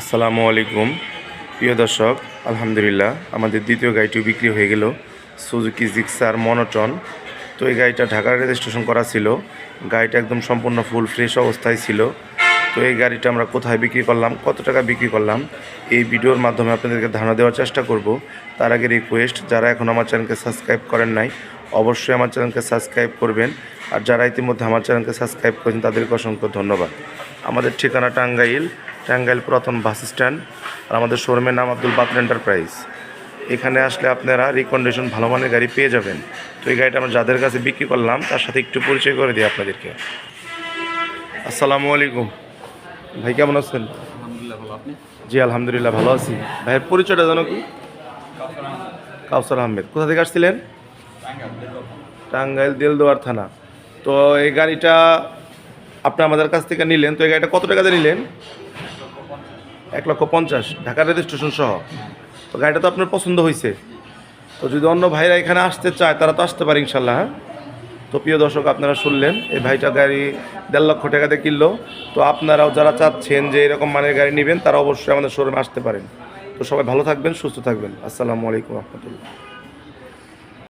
আসসালামু আলাইকুম। প্রিয় দর্শক, আলহামদুলিল্লাহ, আমাদের দ্বিতীয় গাড়িটিও বিক্রি হয়ে গেল সুজুকি জিক্সার মনোটন তো এই গাড়িটা ঢাকার রেজিস্ট্রেশন করা ছিল, গাড়িটা একদম সম্পূর্ণ ফুল ফ্রেশ অবস্থায় ছিল। তো এই গাড়িটা আমরা কোথায় বিক্রি করলাম, কত টাকা বিক্রি করলাম, এই ভিডিওর মাধ্যমে আপনাদেরকে ধারণা দেওয়ার চেষ্টা করব। তার আগে রিকোয়েস্ট যারা এখন আমার চ্যানেলকে সাবস্ক্রাইব করেন নাই, অবশ্যই আমার চ্যানেলকে সাবস্ক্রাইব করবেন। আর যারা ইতিমধ্যে আমার চ্যানেলকে সাবস্ক্রাইব করেছেন, তাদেরকে অসংখ্য ধন্যবাদ। আমাদের ঠিকানা টাঙ্গাইল টাঙ্গাইল পুরাতন বাস স্ট্যান্ড আর আমাদের শোরুমের নাম আব্দুল বাতর এন্টারপ্রাইজ। এখানে আসলে আপনারা রিকন্ডিশন ভালো মানের গাড়ি পেয়ে যাবেন। তো এই গাড়িটা আমরা যাদের কাছে বিক্রি করলাম তার সাথে একটু পরিচয় করে দিই আপনাদেরকে। আসসালামু আলাইকুম। ভাই কেমন আছেন? জি আলহামদুলিল্লাহ ভালো আছি। ভাইয়ের পরিচয়টা জানো কি? কাউসার আহমেদ। কোথা থেকে আসছিলেন? টাঙ্গাইল দেলদুয়ার। থানা। তো এই গাড়িটা আপনি আমাদের কাছ থেকে নিলেন। তো এই গাড়িটা কত টাকাতে নিলেন? এক লক্ষ পঞ্চাশ, ঢাকা রেজিস্ট্রেশন সহ। তো গাড়িটা তো আপনার পছন্দ হয়েছে তো যদি অন্য ভাইরা এখানে আসতে চায়, তারা তো আসতে পারে ইনশাল্লাহ হ্যাঁ? তো প্রিয় দর্শক, আপনারা শুনলেন, এই ভাইটা গাড়ি দেড় লক্ষ টাকাতে কিনলো। তো আপনারাও যারা চাচ্ছেন যে এরকম মানের গাড়ি নেবেন, তারা অবশ্যই আমাদের শোরুমে আসতে পারেন। তো সবাই ভালো থাকবেন, সুস্থ থাকবেন। আসসালামু আলাইকুম রহমতুল্লাহ।